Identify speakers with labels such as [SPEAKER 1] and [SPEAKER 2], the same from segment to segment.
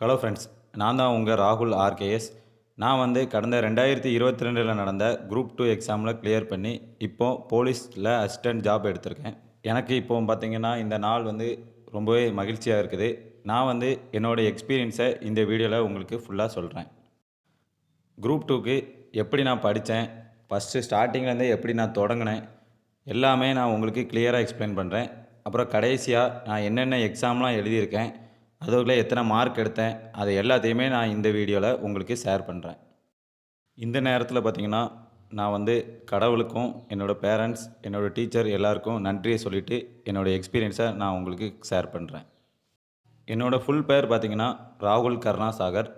[SPEAKER 1] Hello friends நான் தான் உங்கள் ராகுல் ஆர்கேஎஸ் நான் வந்து கடந்த ரெண்டாயிரத்தி இருபத்தி ரெண்டில் நடந்த குரூப் டூ எக்ஸாமில் கிளியர் பண்ணி இப்போது போலீஸில் அசிஸ்டன்ட் ஜாப் எடுத்திருக்கேன். எனக்கு இப்போ பார்த்தீங்கன்னா இந்த நாள் வந்து ரொம்பவே மகிழ்ச்சியாக இருக்குது. நான் வந்து என்னோடய எக்ஸ்பீரியன்ஸை இந்த வீடியோவில் உங்களுக்கு ஃபுல்லாக சொல்கிறேன் குரூப் டூக்கு எப்படி நான் படித்தேன் ஃபஸ்ட்டு ஸ்டார்டிங்லேருந்தே எப்படி நான் தொடங்கினேன் எல்லாமே நான் உங்களுக்கு கிளியராக எக்ஸ்பிளைன் பண்ணுறேன் அப்புறம் கடைசியாக நான் என்னென்ன எக்ஸாம்லாம் எழுதியிருக்கேன் அதுக்குள்ளே எத்தனை மார்க் எடுத்தேன் அது எல்லாத்தையுமே நான் இந்த வீடியோவில் உங்களுக்கு ஷேர் பண்ணுறேன் இந்த நேரத்தில் பார்த்தீங்கன்னா நான் வந்து கடவுளுக்கும் என்னோடய பேரண்ட்ஸ் என்னோடய டீச்சர் எல்லாருக்கும் நன்றியை சொல்லிவிட்டு என்னோடய எக்ஸ்பீரியன்ஸை நான் உங்களுக்கு ஷேர் பண்ணுறேன் என்னோடய ஃபுல் பேர் பார்த்தீங்கன்னா ராகுல் கருணா சாகர்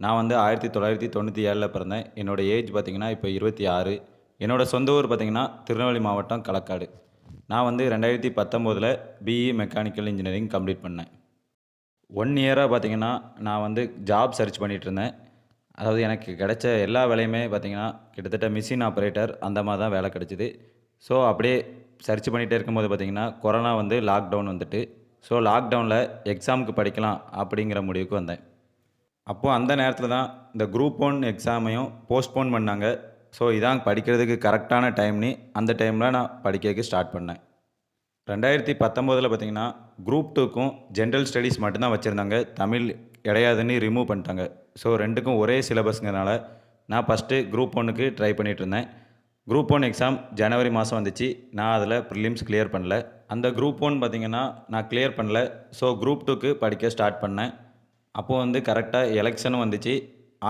[SPEAKER 1] நான் வந்து ஆயிரத்தி தொள்ளாயிரத்தி தொண்ணூற்றி ஏழில் பிறந்தேன். என்னோடய ஏஜ் பார்த்திங்கன்னா இப்போ இருபத்தி ஆறு. என்னோடய சொந்த ஊர் பார்த்திங்கன்னா திருநெல்வேலி மாவட்டம் களக்காடு. நான் வந்து ரெண்டாயிரத்தி பத்தொம்போதில் பிஇ மெக்கானிக்கல் இன்ஜினியரிங் கம்ப்ளீட் பண்ணேன். ஒன் இயராக பார்த்தீங்கன்னா நான் வந்து ஜாப் சர்ச் பண்ணிகிட்டு இருந்தேன். அதாவது எனக்கு கிடைச்ச எல்லா வேலையுமே பார்த்தீங்கன்னா கிட்டத்தட்ட மிஷின் ஆப்ரேட்டர் அந்த மாதிரி தான் வேலை கிடச்சிது. ஸோ அப்படியே சர்ச் பண்ணிகிட்டே இருக்கும்போது பார்த்திங்கன்னா கொரோனா வந்து லாக்டவுன் வந்துட்டு ஸோ லாக்டவுனில் எக்ஸாமுக்கு படிக்கலாம் அப்படிங்கிற முடிவுக்கு வந்தேன். அப்போது அந்த நேரத்தில் தான் இந்த குரூப் ஒன் எக்ஸாமையும் போஸ்ட்போன் பண்ணாங்க. ஸோ இதான் படிக்கிறதுக்கு கரெக்டான டைம்னு அந்த டைமில் நான் படிக்கிறதுக்கு ஸ்டார்ட் பண்ணேன். ரெண்டாயிரத்தி பத்தொம்போதில் பார்த்தீங்கன்னா குரூப் டூக்கும் ஜென்ரல் ஸ்டடீஸ் மட்டும்தான் வச்சுருந்தாங்க. தமிழ் இடையாதுன்னு ரிமூவ் பண்ணிட்டாங்க. ஸோ ரெண்டுக்கும் ஒரே சிலபஸ்ங்கிறனால நான் ஃபஸ்ட்டு குரூப் ஒன்றுக்கு ட்ரை பண்ணிகிட்டு இருந்தேன். குரூப் ஒன் எக்ஸாம் ஜனவரி மாதம் வந்துச்சு. நான் அதில் ப்ரிலிம்ஸ் கிளியர் பண்ணல. அந்த குரூப் ஒன் பார்த்திங்கன்னா நான் கிளியர் பண்ணல. ஸோ குரூப் டூக்கு படிக்க ஸ்டார்ட் பண்ணேன். அப்போது வந்து கரெக்டாக எலெக்ஷனும் வந்துச்சு.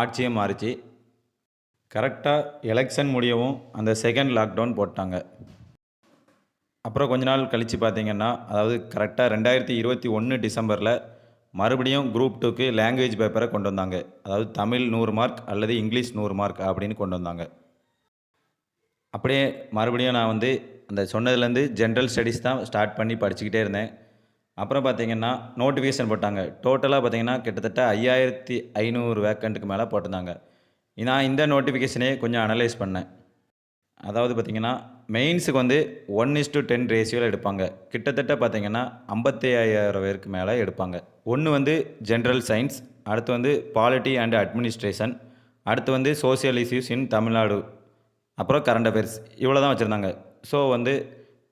[SPEAKER 1] ஆட்சியும் மாறிச்சு. கரெக்டாக எலெக்ஷன் முடியவும் அந்த செகண்ட் லாக்டவுன் போட்டாங்க. அப்புறம் கொஞ்ச நாள் கழித்து பார்த்தீங்கன்னா அதாவது கரெக்டாக ரெண்டாயிரத்தி இருபத்தி ஒன்று டிசம்பரில் மறுபடியும் குரூப் டூக்கு லாங்குவேஜ் பேப்பரை கொண்டு வந்தாங்க. அதாவது தமிழ் நூறு மார்க் அல்லது இங்கிலீஷ் நூறு மார்க் அப்படின்னு கொண்டு வந்தாங்க. அப்படியே மறுபடியும் நான் வந்து அந்த சொன்னதுலேருந்து ஜென்ரல் ஸ்டடீஸ் தான் ஸ்டார்ட் பண்ணி படிச்சுக்கிட்டே இருந்தேன். அப்புறம் பார்த்தீங்கன்னா நோட்டிஃபிகேஷன் போட்டாங்க. டோட்டலாக பார்த்தீங்கன்னா கிட்டத்தட்ட ஐயாயிரத்தி ஐநூறு வேக்கண்ட்டுக்கு மேலே போட்டிருந்தாங்க. நான் இந்த நோட்டிஃபிகேஷனே கொஞ்சம் அனலைஸ் பண்ணேன். அதாவது பார்த்தீங்கன்னா மெயின்ஸுக்கு வந்து ஒன் இஸ் டு டென் ரேஷியோவில் எடுப்பாங்க. கிட்டத்தட்ட பார்த்தீங்கன்னா ஐம்பத்தி ஐயாயிரம் பேருக்கு மேலே எடுப்பாங்க. ஒன்று வந்து ஜென்ரல் சயின்ஸ் அடுத்து வந்து பாலிட்டி அண்ட் அட்மினிஸ்ட்ரேஷன் அடுத்து வந்து சோசியல் இஷ்யூஸ் இன் தமிழ்நாடு அப்புறம் கரண்ட் அஃபேர்ஸ் இவ்வளோ தான் வச்சுருந்தாங்க. ஸோ வந்து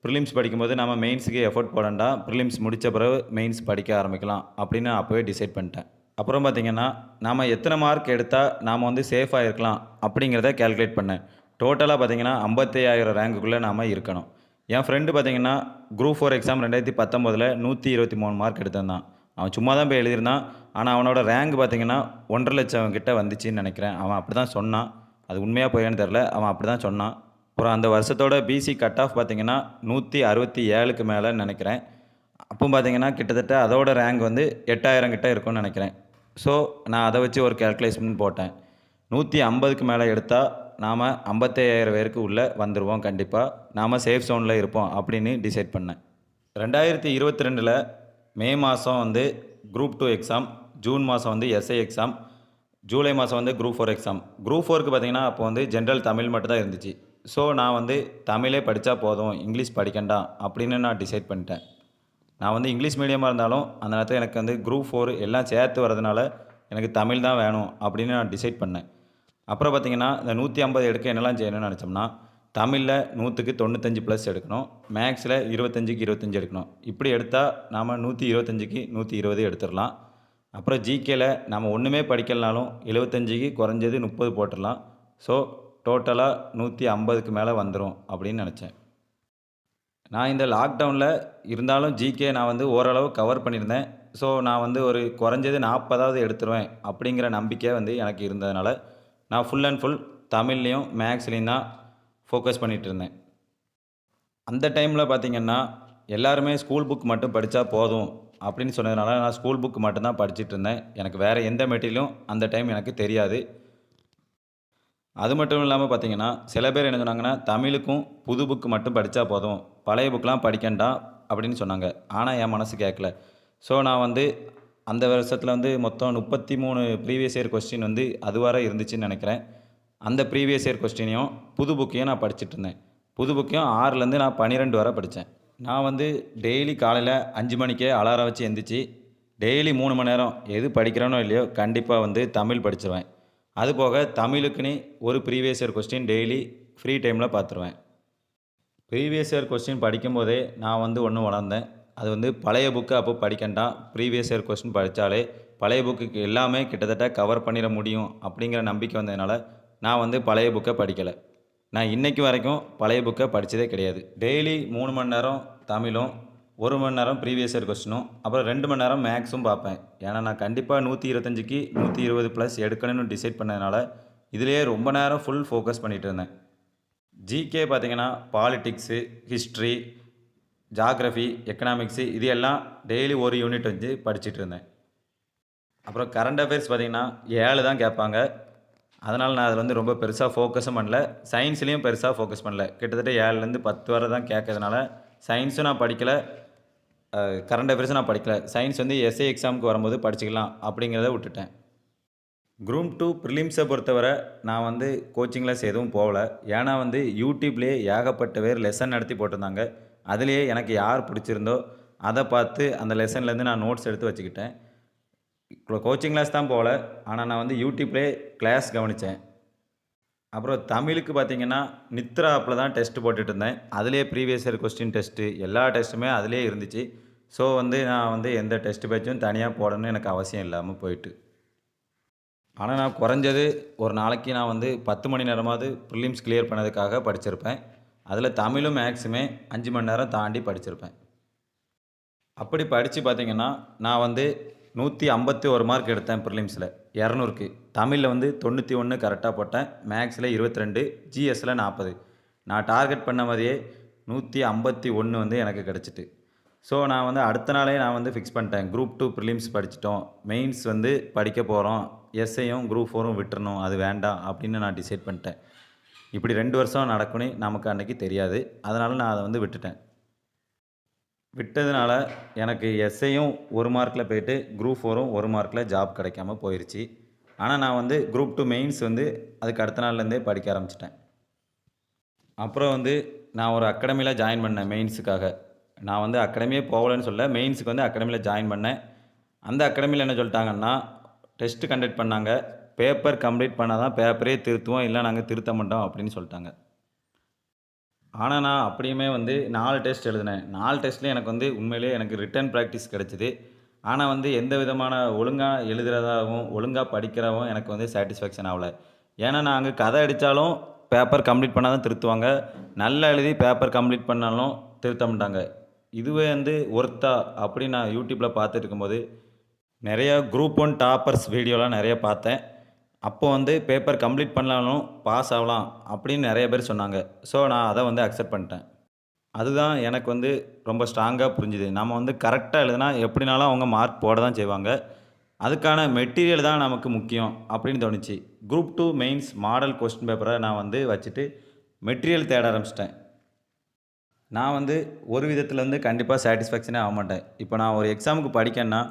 [SPEAKER 1] ப்ரிலிம்ஸ் படிக்கும்போது நம்ம மெயின்ஸுக்கு எஃபோர்ட் போடண்டா ப்ரிலிம்ஸ் முடித்த பிறகு மெயின்ஸ் படிக்க ஆரம்பிக்கலாம் அப்படின்னு அப்போவே டிசைட் பண்ணிட்டேன். அப்புறம் பார்த்திங்கன்னா நாம் எத்தனை மார்க் எடுத்தால் நாம் வந்து சேஃபாக இருக்கலாம் அப்படிங்கிறத கேல்குலேட் பண்ணேன். டோட்டலாக பார்த்தீங்கன்னா ஐம்பத்தையாயிரம் ரேங்குக்குள்ளே நாம் இருக்கணும். என் ஃப்ரெண்டு பார்த்தீங்கன்னா குரூப் ஃபோர் எக்ஸாம் ரெண்டாயிரத்தி பத்தொம்போதில் நூற்றி இருபத்தி மூணு மார்க் எடுத்திருந்தான் அவன் சும்மா தான் போய் எழுதியிருந்தான். ஆனால் அவனோட ரேங்க் பார்த்தீங்கன்னா ஒன்றரை லட்சம் கிட்ட வந்துச்சுன்னு நினைக்கிறேன். அவன் அப்படி தான் சொன்னான். அது உண்மையாக போயான்னு தெரில அவன் அப்படி தான் சொன்னான். அப்புறம் அந்த வருஷத்தோட பிசி கட் ஆஃப் பார்த்தீங்கன்னா நூற்றி அறுபத்தி ஏழுக்கு மேலேன்னு நினைக்கிறேன். அப்போ பார்த்தீங்கன்னா கிட்டத்தட்ட அதோட ரேங்க் வந்து எட்டாயிரம் கிட்டே இருக்கும்னு நினைக்கிறேன். ஸோ நான் அதை வச்சு ஒரு கேல்குலேஷன் போட்டேன். நூற்றி ஐம்பதுக்கு மேலே எடுத்தால் நாம் ஐம்பத்தையாயிரம் பேருக்கு உள்ளே வந்துடுவோம் கண்டிப்பாக நாம் சேஃப் சோனில் இருப்போம் அப்படின்னு டிசைட் பண்ணேன். ரெண்டாயிரத்தி இருபத்தி ரெண்டில் மே மாதம் வந்து குரூப் டூ எக்ஸாம் ஜூன் மாதம் வந்து எஸ்ஐ எக்ஸாம் ஜூலை மாதம் வந்து குரூப் ஃபோர் எக்ஸாம் குரூப் ஃபோருக்கு பார்த்தீங்கன்னா அப்போ வந்து ஜென்ரல் தமிழ் மட்டும் தான் இருந்துச்சு. ஸோ நான் வந்து தமிழே படித்தா போதும் இங்கிலீஷ் படிக்கண்டாம் அப்படின்னு நான் டிசைட் பண்ணிட்டேன். நான் வந்து இங்கிலீஷ் மீடியமாக இருந்தாலும் அந்த நேரத்தில் எனக்கு வந்து குரூப் ஃபோர் எல்லாம் சேர்த்து வரதுனால எனக்கு தமிழ் தான் வேணும் அப்படின்னு நான் டிசைட் பண்ணேன். அப்புறம் பார்த்தீங்கன்னா இந்த நூற்றி ஐம்பது எடுக்க என்னெல்லாம் செய்யணும்னு நினச்சோம்னா தமிழில் நூற்றுக்கு தொண்ணூத்தஞ்சு ப்ளஸ் எடுக்கணும். மேக்ஸில் இருபத்தஞ்சுக்கு இருபத்தஞ்சு எடுக்கணும். இப்படி எடுத்தால் நாம் நூற்றி இருபத்தஞ்சுக்கு நூற்றி இருபது எடுத்துடலாம். அப்புறம் ஜிகேல நம்ம ஒன்றுமே படிக்கலனாலும் எழுபத்தஞ்சுக்கு குறைஞ்சது முப்பது போட்டுடலாம். ஸோ டோட்டலாக நூற்றி ஐம்பதுக்கு மேலே வந்துடும் அப்படின்னு நினச்சேன். நான் இந்த லாக்டவுனில் இருந்தாலும் ஜிகே நான் வந்து ஓரளவு கவர் பண்ணியிருந்தேன். ஸோ நான் வந்து ஒரு குறைஞ்சது நாற்பதாவது எடுத்துருவேன் அப்படிங்கிற நம்பிக்கை வந்து எனக்கு இருந்ததுனால நான் ஃபுல் அண்ட் ஃபுல் தமிழ்லேயும் மேக்ஸ்லேயும் தான் ஃபோக்கஸ் பண்ணிகிட்டு இருந்தேன். அந்த டைமில் பார்த்திங்கன்னா எல்லாருமே ஸ்கூல் புக் மட்டும் படித்தா போதும் அப்படின்னு சொன்னதுனால நான் ஸ்கூல் புக் மட்டும்தான் படிச்சுட்டு இருந்தேன். எனக்கு வேறு எந்த மெட்டீரியலும் அந்த டைம் எனக்கு தெரியாது. அது மட்டும் இல்லாமல் பார்த்தீங்கன்னா சில பேர் என்ன சொன்னாங்கன்னா தமிழுக்கும் புது புக்கு மட்டும் படித்தா போதும். பழைய புக்கெலாம் படிக்கண்டாம் அப்படின்னு சொன்னாங்க. ஆனால் என் மனசு கேட்கல ஸோ நான் வந்து அந்த வருஷத்தில் வந்து மொத்தம் முப்பத்தி மூணு ப்ரீவியஸ் இயர் கொஸ்டின் வந்து அதுவரை இருந்துச்சுன்னு நினைக்கிறேன். அந்த ப்ரீவியஸ் இயர் கொஸ்டினையும் புது புக்கையும் நான் படிச்சுட்டு இருந்தேன். புது புக்கையும் ஆறுலேருந்து நான் பன்னிரெண்டு வரை படித்தேன் நான் வந்து டெய்லி காலையில் அஞ்சு மணிக்கே அலாரம் வச்சு எந்திரிச்சு டெய்லி மூணு மணி நேரம் எது படிக்கிறேனோ இல்லையோ கண்டிப்பாக வந்து தமிழ் படிச்சிருவேன். அதுபோக தமிழுக்குன்னு ஒரு previous year question daily free டைமில் பார்த்துருவேன் ப்ரீவியஸ் இயர் கொஸ்டின் படிக்கும்போதே நான் வந்து ஒன்று உணர்ந்தேன். அது வந்து பழைய புக்கு அப்போ படிக்கண்டாம் ப்ரீவியஸ் இயர் கொஸ்டின் படித்தாலே பழைய புக்குக்கு எல்லாமே கிட்டத்தட்ட கவர் பண்ணிட முடியும் அப்படிங்கிற நம்பிக்கை வந்ததுனால நான் வந்து பழைய புக்கை படிக்கலை. நான் இன்றைக்கி வரைக்கும் பழைய புக்கை படித்ததே கிடையாது. டெய்லி மூணு மணி நேரம் தமிழும் ஒரு மணி நேரம் ப்ரீவியஸ் இயர் கொஸ்டினும் அப்புறம் ரெண்டு மணி நேரம் மேக்ஸும் பார்ப்பேன். ஏன்னா நான் கண்டிப்பாக நூற்றி இருபத்தஞ்சிக்கு நூற்றி இருபது ப்ளஸ் எடுக்கணும்னு டிசைட் பண்ணதுனால இதுலேயே ரொம்ப நேரம் ஃபுல் ஃபோக்கஸ் பண்ணிகிட்டு இருந்தேன். ஜிகே பார்த்தீங்கன்னா பாலிட்டிக்ஸு ஹிஸ்ட்ரி ஜாக்ரஃபி எக்கனாமிக்ஸு இது எல்லாம் டெய்லி ஒரு யூனிட் வந்து படிச்சுட்டு இருந்தேன். அப்புறம் கரண்ட் அஃபேர்ஸ் பார்த்திங்கன்னா ஏழு தான் கேட்பாங்க. அதனால் நான் அதில் வந்து ரொம்ப பெருசாக ஃபோக்கஸும் பண்ணல. சயின்ஸ்லேயும் பெருசாக ஃபோக்கஸ் பண்ணல. கிட்டத்தட்ட ஏழுலேருந்து பத்து வரை தான் கேட்கறதுனால சயின்ஸும் நான் படிக்கலை. கரண்ட் அஃபேர்ஸும் நான் படிக்கலை. சயின்ஸ் வந்து எஸ்ஏ எக்ஸாமுக்கு வரும்போது படிச்சுக்கலாம் அப்படிங்கிறத விட்டுட்டேன். குரூம் டூ ப்ரிலிம்ஸை பொறுத்தவரை நான் வந்து கோச்சிங் கிளாஸ் எதுவும் போகல. ஏன்னா வந்து யூடியூப்லேயே ஏகப்பட்ட பேர் லெசன் நடத்தி போட்டிருந்தாங்க. அதுலேயே எனக்கு யார் பிடிச்சிருந்தோ அதை பார்த்து அந்த லெசன்லேருந்து நான் நோட்ஸ் எடுத்து வச்சுக்கிட்டேன். கோச்சிங் கிளாஸ் தான் போகல. ஆனால் நான் வந்து யூடியூப்லேயே கிளாஸ் கவனித்தேன் அப்புறம் தமிழுக்கு பார்த்தீங்கன்னா நித்ரா ஆப்பில் தான் டெஸ்ட் போட்டுட்டு இருந்தேன். அதுலேயே ப்ரீவியஸ் இயர் கொஸ்டின் டெஸ்ட்டு எல்லா டெஸ்ட்டுமே அதுலேயே இருந்துச்சு. ஸோ வந்து நான் வந்து எந்த டெஸ்ட் பேச்சும் தனியாக போடணும்னு எனக்கு அவசியம் இல்லாமல் போயிட்டு. ஆனால் நான் குறைஞ்சது ஒரு நாளைக்கு நான் வந்து பத்து மணி நேரமாவது ப்ரிலிம்ஸ் கிளியர் பண்ணதுக்காக படிச்சிருப்பேன். அதில் தமிழும் மேக்ஸுமே அஞ்சு மணி நேரம் தாண்டி படிச்சிருப்பேன். அப்படி படித்து பார்த்தீங்கன்னா நான் வந்து நூற்றி ஐம்பத்தி ஒரு மார்க் எடுத்தேன் ப்ரிலிம்ஸில் இரநூறுக்கு. தமிழில் வந்து தொண்ணூற்றி ஒன்று கரெக்டாக போட்டேன். மேக்ஸில் இருபத்தி ரெண்டு ஜிஎஸில் நாற்பது நான் டார்கெட் பண்ண மாதிரியே நூற்றி ஐம்பத்தி ஒன்று வந்து எனக்கு கிடச்சிட்டு. ஸோ நான் வந்து அடுத்த நாளே நான் வந்து ஃபிக்ஸ் பண்ணிட்டேன். குரூப் டூ ப்ரிலிம்ஸ் படிச்சிட்டோம். மெயின்ஸ் வந்து படிக்க போகிறோம் எஸ்ஐயும் குரூப் ஃபோரும் விட்டுறணும். அது வேண்டாம் அப்படின்னு நான் டிசைட் பண்ணிட்டேன். இப்படி ரெண்டு வருஷம் நடக்கும்னு நமக்கு அன்றைக்கி தெரியாது. அதனால் நான் அதை வந்து விட்டுட்டேன். விட்டதுனால எனக்கு எஸ்ஐயும் ஒரு மார்க்கில் போயிட்டு குரூப் ஃபோரும் ஒரு மார்க்கில் ஜாப் கிடைக்காம போயிடுச்சு ஆனால் நான் வந்து குரூப் டூ மெயின்ஸ் வந்து அதுக்கு அடுத்த நாள்லேருந்தே படிக்க ஆரம்பிச்சிட்டேன். அப்புறம் வந்து நான் ஒரு அகாடமியில் ஜாயின் பண்ணேன் மெயின்ஸுக்காக நான் வந்து அகாடமியே போகலன்னு சொல்ல மெயின்ஸுக்கு வந்து அகாடமியில் ஜாயின் பண்ணேன். அந்த அகாடமியில் என்ன சொல்லிட்டாங்கன்னா டெஸ்ட் கண்டக்ட் பண்ணாங்க. பேப்பர் கம்ப்ளீட் பண்ணால் தான் பேப்பரே திருத்துவோம் இல்லை நாங்கள் திருத்த மாட்டோம் அப்படின்னு சொல்லிட்டாங்க. ஆனால் நான் அப்படியுமே வந்து நாலு டெஸ்ட் எழுதினேன். நாலு டெஸ்ட்லேயும் எனக்கு வந்து உண்மையிலேயே எனக்கு ரிட்டன் ப்ராக்டிஸ் கிடச்சிது. ஆனால் வந்து எந்த விதமான ஒழுங்காக எழுதுறதாகவும் ஒழுங்காக படிக்கிறதாகவும் எனக்கு வந்து சாட்டிஸ்ஃபேக்ஷன் ஆகலை. ஏன்னா நான் அங்கே கதை அடித்தாலும் பேப்பர் கம்ப்ளீட் பண்ணால் தான் திருத்துவாங்க. நல்லா எழுதி பேப்பர் கம்ப்ளீட் பண்ணாலும் திருத்த மாட்டாங்க. இதுவே வந்து ஒர்த்தா அப்படின்னு நான் யூடியூப்பில் பார்த்துட்டு இருக்கும்போது நிறையா குரூப் ஒன் டாப்பர்ஸ் வீடியோலாம் நிறைய பார்த்தேன். அப்போ வந்து பேப்பர் கம்ப்ளீட் பண்ணலாலும் பாஸ் ஆகலாம் அப்படின்னு நிறைய பேர் சொன்னாங்க. ஸோ நான் அதை வந்து அக்செப்ட் பண்ணிட்டேன். அதுதான் எனக்கு வந்து ரொம்ப ஸ்ட்ராங்காக புரிஞ்சுது. நம்ம வந்து கரெக்டாக எழுதுனா எப்படினாலும் அவங்க மார்க் போட தான் செய்வாங்க. அதுக்கான மெட்டீரியல் தான் நமக்கு முக்கியம் அப்படின்னு தோணுச்சு. Group two mains model question பேப்பரை நான் வந்து வச்சுட்டு மெட்டீரியல் தேட ஆரம்பிச்சிட்டேன். நான் வந்து ஒரு விதத்தில் வந்து கண்டிப்பாக சாட்டிஸ்ஃபேக்ஷனே ஆக மாட்டேன் இப்போ நான் ஒரு எக்ஸாமுக்கு படிக்கேன்னா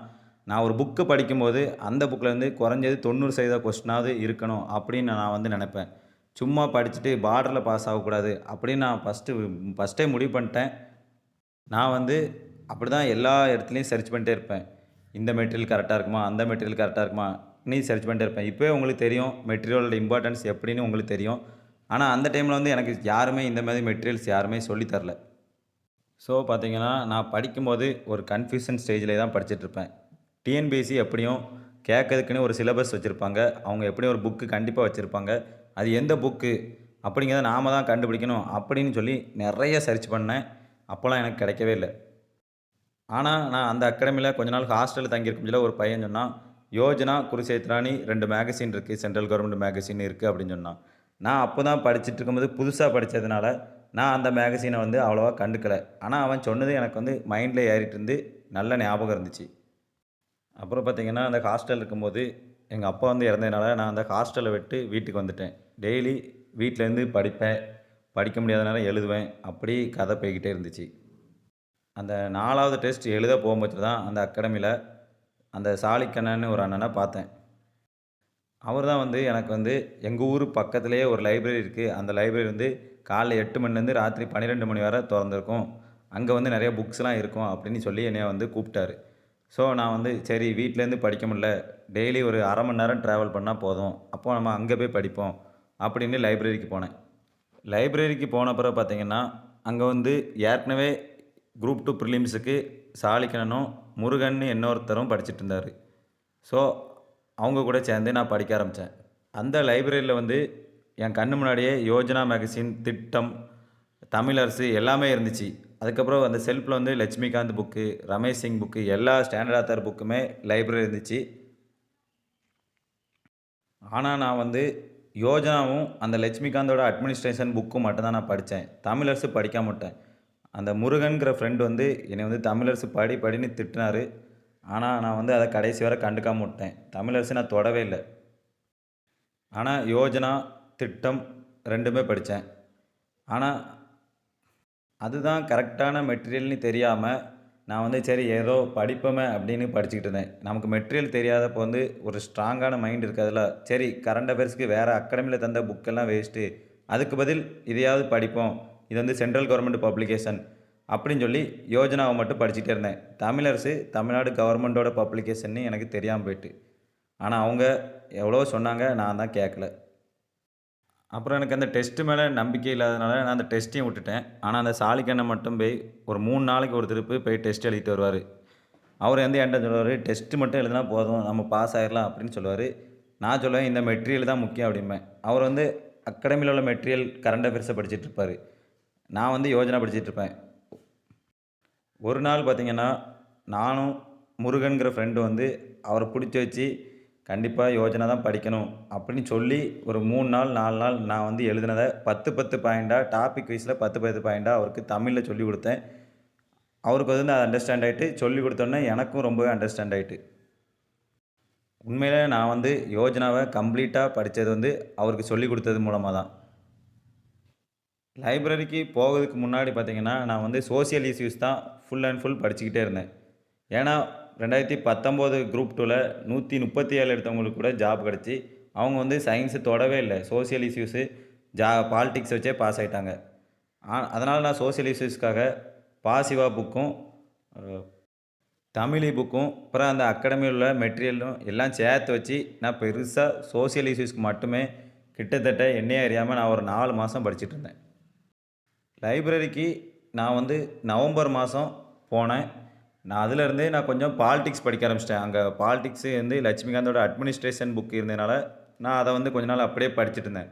[SPEAKER 1] நான் ஒரு புக்கு படிக்கும்போது அந்த புக்கிலேருந்து குறைஞ்சது தொண்ணூறு சதவீத கொஸ்டினாவது இருக்கணும் அப்படின்னு நான் வந்து நினைப்பேன். சும்மா படிச்சுட்டு பார்டரில் பாஸ் ஆகக்கூடாது அப்படின்னு நான் ஃபஸ்ட்டு ஃபஸ்ட்டே முடிவு பண்ணிட்டேன். நான் வந்து அப்படி தான் எல்லா இடத்துலையும் சர்ச் பண்ணிட்டே இருப்பேன். இந்த மெட்டீரியல் கரெக்டாக இருக்குமா? அந்த மெட்டீரியல் கரெக்டாக இருக்குமா? நீ சர்ச் பண்ணிட்டே இருப்பேன். இப்போயே உங்களுக்கு தெரியும் மெட்டீரியலோட இம்பார்ட்டன்ஸ் எப்படின்னு உங்களுக்கு தெரியும். ஆனால் அந்த டைமில் வந்து எனக்கு யாருமே இந்த மாதிரி மெட்டீரியல்ஸ் யாருமே சொல்லித்தரல ஸோ பார்த்தீங்கன்னா நான் படிக்கும்போது ஒரு கன்ஃபியூஷன் ஸ்டேஜில் தான் படிச்சுட்ருப்பேன் டிஎன்பிஎஸ்சி எப்படியும் கேட்கறதுக்குன்னு ஒரு சிலபஸ் வச்சுருப்பாங்க. அவங்க எப்படியும் ஒரு புக்கு கண்டிப்பாக வச்சுருப்பாங்க. அது எந்த புக்கு அப்படிங்கிறத நாம தான் கண்டுபிடிக்கணும் அப்படின்னு சொல்லி நிறைய சர்ச் பண்ணேன். அப்போல்லாம் எனக்கு கிடைக்கவே இல்லை. ஆனால் நான் அந்த அகாடமியில் கொஞ்ச நாள் ஹாஸ்டலில் தங்கியிருக்கும் ஒரு பையன் சொன்னான் யோஜனா குருசேத்ரானி ரெண்டு மேகசின் இருக்குது சென்ட்ரல் கவர்மெண்ட் மேகசின் இருக்குது அப்படின்னு சொன்னான். நான் அப்போ தான் படிச்சுட்டு இருக்கும்போது புதுசாக படித்ததுனால நான் அந்த மேகசினை வந்து அவ்வளோவா கண்டுக்கலை. ஆனால் அவன் சொன்னது எனக்கு வந்து மைண்டில் ஏறிட்டு இருந்து நல்ல ஞாபகம் இருந்துச்சு. அப்புறம் பார்த்திங்கன்னா அந்த ஹாஸ்டல் இருக்கும்போது எங்கள் அப்பா வந்து இறந்ததுனால நான் அந்த ஹாஸ்டலை விட்டு வீட்டுக்கு வந்துட்டேன். டெய்லி வீட்டிலேருந்து படிப்பேன். படிக்க முடியாதனால எழுதுவேன். அப்படி கதை போய்கிட்டே இருந்துச்சு. அந்த நாலாவது டெஸ்ட் எழுத போகும்போது தான் அந்த அகாடமியில் அந்த சாலிக்கண்ணன்னு ஒரு அண்ணனை பார்த்தேன். அவர் தான் வந்து எனக்கு வந்து எங்கள் ஊர் பக்கத்துலேயே ஒரு லைப்ரரி இருக்குது அந்த லைப்ரரி வந்து காலைல எட்டு மணிலேருந்து ராத்திரி பன்னிரெண்டு மணி வரை திறந்துருக்கும். அங்கே வந்து நிறைய புக்ஸ்லாம் இருக்கும் அப்படின்னு சொல்லி என்னையை வந்து கூப்பிட்டாரு. ஸோ நான் வந்து சரி வீட்டிலேருந்து படிக்க முடில டெய்லி ஒரு அரை மணி நேரம் ட்ராவல் பண்ணால் போதும். அப்போது நம்ம அங்கே போய் படிப்போம். அப்படின்னு லைப்ரரிக்கு போனேன். லைப்ரரிக்கு போன பிறகு பார்த்தீங்கன்னா அங்கே வந்து ஏற்கனவே குரூப் டூ ப்ரிலிம்ஸுக்கு சாலிக்கணனும் முருகன் இன்னொருத்தரும் படிச்சுட்டு இருந்தார். ஸோ அவங்க கூட சேர்ந்து நான் படிக்க ஆரம்பித்தேன் அந்த லைப்ரரியில் வந்து என் கண்ணு முன்னாடியே யோஜனா மேகசின் திட்டம் தமிழரசு எல்லாமே இருந்துச்சு. அதுக்கப்புறம் அந்த செல்ஃபில் வந்து லட்சுமிகாந்த் புக்கு ரமேஷ் சிங் புக்கு எல்லா ஸ்டாண்டர்ட் ஆத்தர் புக்குமே லைப்ரரி இருந்துச்சு. ஆனால் நான் வந்து யோஜனாவும் அந்த லட்சுமிகாந்தோட அட்மினிஸ்ட்ரேஷன் புக்கும் மட்டும்தான் நான் படித்தேன். தமிழரசு படிக்க விட்டேன். அந்த முருகன்கிற ஃப்ரெண்டு வந்து என்னை வந்து தமிழரசு படி படின்னு திட்டினார். ஆனால் நான் வந்து அதை கடைசி வரை கண்டுக்காம விட்டேன். தமிழரசு நான் தொடவே இல்லை. ஆனால் யோஜனா திட்டம் ரெண்டுமே படித்தேன். ஆனால் அதுதான் கரெக்டான மெட்டீரியல்னு தெரியாமல் நான் வந்து சரி ஏதோ படிப்போமே அப்படின்னு படிச்சுக்கிட்டு இருந்தேன். நமக்கு மெட்டீரியல் தெரியாதப்போ வந்து ஒரு ஸ்ட்ராங்கான மைண்ட் இருக்காதுல்ல சரி கரண்ட் அஃபேர்ஸ்க்கு வேறு அகாடமியில் தந்த புக்கெல்லாம் வேஸ்ட்டு அதுக்கு பதில் இதையாவது படிப்போம். இது வந்து சென்ட்ரல் கவர்மெண்ட் பப்ளிகேஷன் அப்படின்னு சொல்லி யோஜனாவை மட்டும் படிச்சுட்டே இருந்தேன். தமிழரசு தமிழ்நாடு கவர்மெண்ட்டோட பப்ளிகேஷன்னு எனக்கு தெரியாமல் போயிட்டு. ஆனால் அவங்க எவ்வளோ சொன்னாங்க நான் தான் கேட்கல அப்புறம் எனக்கு அந்த டெஸ்ட்டு மேலே நம்பிக்கை இல்லாதனால நான் அந்த டெஸ்ட்டையும் விட்டுட்டேன். ஆனால் அந்த சாலிக்கண்ணை மட்டும் போய் ஒரு மூணு நாளைக்கு ஒரு திருப்பு போய் டெஸ்ட் எழுதிட்டு வருவார். அவர் வந்து என்கிட்ட சொல்லுவார் டெஸ்ட்டு மட்டும் எழுதினா போதும் நம்ம பாஸ் ஆயிடலாம் அப்படின்னு சொல்லுவார். நான் சொல்லுவேன் இந்த மெட்டீரியல் தான் முக்கியம் அப்படிம்பேன். அவர் வந்து அகாடமியில் உள்ள மெட்டீரியல் கரண்ட் அஃபேர்ஸை படிச்சுட்டு இருப்பார். நான் வந்து யோஜனா படிச்சுட்டு இருப்பேன். ஒரு நாள் பார்த்தீங்கன்னா நானும் முருகன்கிற ஃப்ரெண்டு வந்து அவரை பிடிச்சி வச்சு கண்டிப்பாக யோஜனா தான் படிக்கணும். அப்படின்னு சொல்லி ஒரு மூணு நாள் நாலு நாள் நான் வந்து எழுதினதை பத்து பத்து பாயிண்டாக டாபிக் வைஸில் பத்து பத்து பாயிண்டாக அவருக்கு தமிழில் சொல்லி கொடுத்தேன். அவருக்கு வந்து நான் அண்டர்ஸ்டாண்ட் ஆகிட்டு சொல்லி கொடுத்தோன்னே எனக்கும் ரொம்பவே அண்டர்ஸ்டாண்ட் ஆகிட்டு உண்மையில் நான் வந்து யோஜனாவை கம்ப்ளீட்டாக படித்தது வந்து அவருக்கு சொல்லி கொடுத்தது மூலமாக தான். லைப்ரரிக்கு போகிறதுக்கு முன்னாடி பார்த்திங்கன்னா நான் வந்து சோசியல் இஷ்யூஸ் தான் ஃபுல் அண்ட் ஃபுல் படிச்சுக்கிட்டே இருந்தேன். ஏன்னா ரெண்டாயிரத்தி பத்தொம்போது குரூப் டூவில் நூற்றி முப்பத்தி ஏழு எடுத்தவங்களுக்கு கூட ஜாப் கிடச்சி. அவங்க வந்து சயின்ஸு தொடவே இல்லை. சோசியல் இஷ்யூஸு ஜா பாலிட்டிக்ஸ் வச்சே பாஸ் ஆகிட்டாங்க அதனால் நான் சோஷியல் இஷ்யூஸ்க்காக பாசிவா புக்கும் தமிழி தமிழ் புக்கும் அப்புறம் அந்த அகாடமியில் உள்ள மெட்டீரியலும் எல்லாம் சேர்த்து வச்சு நான் பெருசாக சோஷியல் இஷ்யூஸ்க்கு மட்டுமே கிட்டத்தட்ட என்னையே அறியாமல் நான் ஒரு நாலு மாதம் படிச்சுட்டு இருந்தேன். லைப்ரரிக்கு நான் வந்து நவம்பர் மாதம் போனேன். நான் அதிலேருந்தே நான் கொஞ்சம் பாலிடிக்ஸ் படிக்க ஆரம்பிச்சிட்டேன். அங்கே பாலிடிக்ஸு வந்து லட்சுமிகாந்தோட அட்மினிஸ்ட்ரேஷன் புக் இருந்ததுனால நான் அதை வந்து கொஞ்ச நாள் அப்படியே படிச்சுட்டு இருந்தேன்.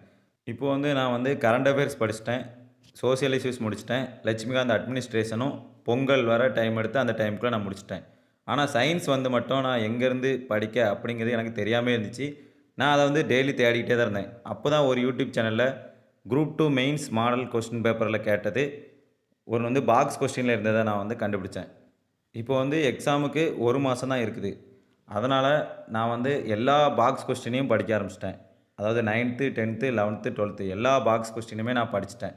[SPEAKER 1] இப்போ வந்து நான் வந்து கரண்ட் அஃபேர்ஸ் படிச்சிட்டேன். சோசியல் இஷ்யூஸ் முடிச்சிட்டேன். லட்சுமிகாந்த் அட்மினிஸ்ட்ரேஷனும் பொங்கல் வர டைம் எடுத்து அந்த டைமுக்குள்ளே நான் முடிச்சிட்டேன். ஆனால் சயின்ஸ் வந்து மட்டும் நான் எங்கேருந்து படிக்க அப்படிங்கிறது எனக்கு தெரியாமல் இருந்துச்சு. நான் அதை வந்து டெய்லி தேடிக்கிட்டே தான் இருந்தேன். அப்போ தான் ஒரு யூடியூப் சேனலில் group two mains model question பேப்பரில் கேட்டது. ஒரு வந்து பாக்ஸ் கொஸ்டினில் இருந்ததை நான் வந்து கண்டுபிடிச்சேன். இப்போ வந்து எக்ஸாமுக்கு ஒரு மாதம் தான் இருக்குது. அதனால் நான் வந்து எல்லா பாக்ஸ் கொஸ்டினையும் படிக்க ஆரம்பிச்சிட்டேன். அதாவது நைன்த்து டென்த்து லெவன்த்து டுவெல்த்து எல்லா பாக்ஸ் கொஸ்டினுமே நான் படிச்சிட்டேன்.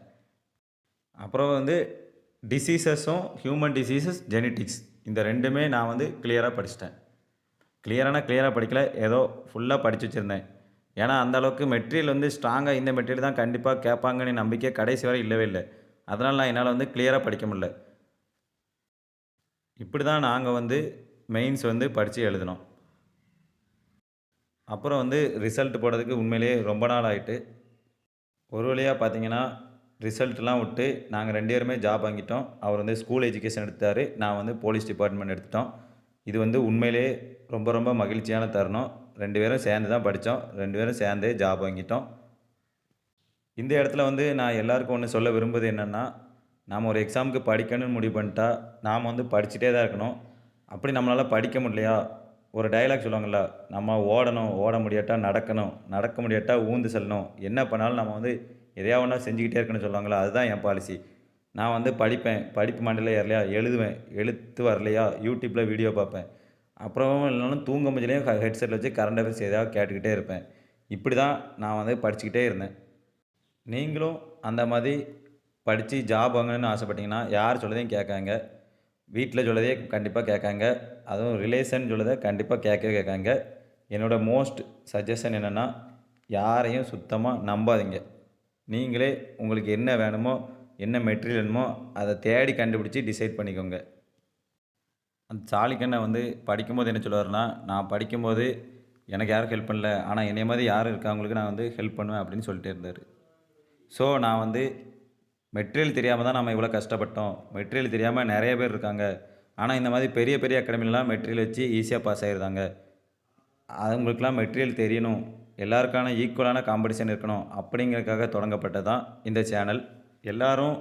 [SPEAKER 1] அப்புறம் வந்து டிசீசஸும் ஹியூமன் டிசீசஸ் ஜெனட்டிக்ஸ் இந்த ரெண்டுமே நான் வந்து கிளியராக படிச்சிட்டேன். கிளியரானா கிளியராக படிக்கல ஏதோ ஃபுல்லாக படித்து வச்சுருந்தேன். ஏன்னா அந்த அளவுக்கு மெட்டீரியல் வந்து ஸ்ட்ராங்காக இந்த மெட்டீரியல் தான் கண்டிப்பாக கேட்பாங்கன்னு நம்பிக்கை கடைசி வரை இல்லவே இல்லை. அதனால் நான் என்னால் வந்து கிளியராக படிக்க முடியல. இப்படி தான் நாங்கள் வந்து மெயின்ஸ் வந்து படித்து எழுதினோம். அப்புறம் வந்து ரிசல்ட் போடுறதுக்கு உண்மையிலேயே ரொம்ப நாள் ஆயிட்டு ஒரு வழியாக பார்த்தீங்கன்னா ரிசல்ட்லாம் விட்டு நாங்கள் ரெண்டு பேருமே ஜாப் வாங்கிட்டோம். அவர் வந்து ஸ்கூல் எஜுகேஷன் எடுத்தார் நான் வந்து போலீஸ் டிபார்ட்மெண்ட் எடுத்துட்டோம். இது வந்து உண்மையிலேயே ரொம்ப ரொம்ப மகிழ்ச்சியான தருணம். ரெண்டு பேரும் சேர்ந்து தான் படித்தோம் ரெண்டு பேரும் சேர்ந்தே ஜாப் வாங்கிட்டோம். இந்த இடத்துல வந்து நான் எல்லாருக்கும் ஒன்று சொல்ல விரும்புவது என்னென்னா நாம் ஒரு எக்ஸாமுக்கு படிக்கணும்னு முடிவு பண்ணிட்டா நாம் வந்து படிச்சுட்டே தான் இருக்கணும். அப்படி நம்மளால் படிக்க முடியலையா? ஒரு டயலாக் சொல்லுவாங்கள்ல நம்ம ஓடணும் ஓட முடியாட்டா நடக்கணும் நடக்க முடியாட்டா ஊந்து செல்லணும். என்ன பண்ணாலும் நம்ம வந்து எதையா ஒன்றா செஞ்சுக்கிட்டே இருக்கணும்னு சொல்லுவாங்களா அதுதான் என் பாலிசி நான் வந்து படிப்பேன் படிப்பு மண்டல ஏறலையா? எழுதுவேன் எழுத்து வரலையா? யூடியூப்பில் வீடியோ பார்ப்பேன். அப்புறம் இல்லைனாலும் தூங்க முடியலையும் ஹெட்செட்டில் வச்சு கரண்ட் அஃபேர்ஸ் எதாவது கேட்டுக்கிட்டே இருப்பேன். இப்படி தான் நான் வந்து படிச்சுக்கிட்டே இருந்தேன். நீங்களும் அந்த மாதிரி படித்து ஜாப் வாங்கணும்னு ஆசைப்பட்டீங்கன்னா யார் சொல்லதையும் கேட்காங்க. வீட்டில் சொல்லதே கண்டிப்பாக கேட்காங்க. அதுவும் ரிலேஷன் சொல்லதை கண்டிப்பாக கேட்கவே கேட்காங்க. என்னோடய மோஸ்ட் சஜஷன் என்னென்னா யாரையும் சுத்தமாக நம்பாதீங்க. நீங்களே உங்களுக்கு என்ன வேணுமோ என்ன மெட்டீரியல் வேணுமோ அதை தேடி கண்டுபிடிச்சி டிசைட் பண்ணிக்கோங்க. அந்த சாலிக்கண்ணை வந்து படிக்கும்போது என்ன சொல்லுவாருன்னா நான் படிக்கும்போது எனக்கு யாரும் ஹெல்ப் பண்ணல ஆனால் என்னைய மாதிரி யார் இருக்காங்களுக்கு நான் வந்து ஹெல்ப் பண்ணுவேன் அப்படின்னு சொல்லிட்டு இருந்தார். ஸோ நான் வந்து மெட்டீரியல் தெரியாமல் தான் நம்ம இவ்வளோ கஷ்டப்பட்டோம். மெட்டீரியல் தெரியாமல் நிறைய பேர் இருக்காங்க. ஆனால் இந்த மாதிரி பெரிய பெரிய அகாடமிலாம் மெட்டீரியல் வச்சு ஈஸியாக பாஸ் ஆகிருந்தாங்க அவங்களுக்குலாம் மெட்டீரியல் தெரியணும். எல்லாருக்கான ஈக்குவலான காம்படிஷன் இருக்கணும் அப்படிங்கிறதுக்காக தொடங்கப்பட்டது தான் இந்த சேனல் எல்லோரும்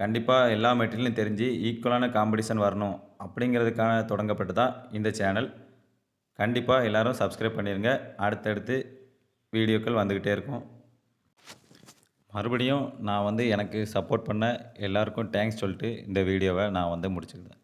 [SPEAKER 1] கண்டிப்பாக எல்லா மெட்டீரியலும் தெரிஞ்சு ஈக்குவலான காம்படிஷன் வரணும் அப்படிங்கிறதுக்காக தொடங்கப்பட்டு தான் இந்த சேனல் கண்டிப்பாக எல்லாரும் சப்ஸ்கிரைப் பண்ணிடுங்க அடுத்தடுத்து வீடியோக்கள் வந்துக்கிட்டே இருக்கும். மறுபடியும் நான் வந்து எனக்கு சப்போர்ட் பண்ண எல்லாருக்கும் தேங்க்ஸ் சொல்லிட்டு இந்த வீடியோவை நான் வந்து முடிச்சுக்கிறேன்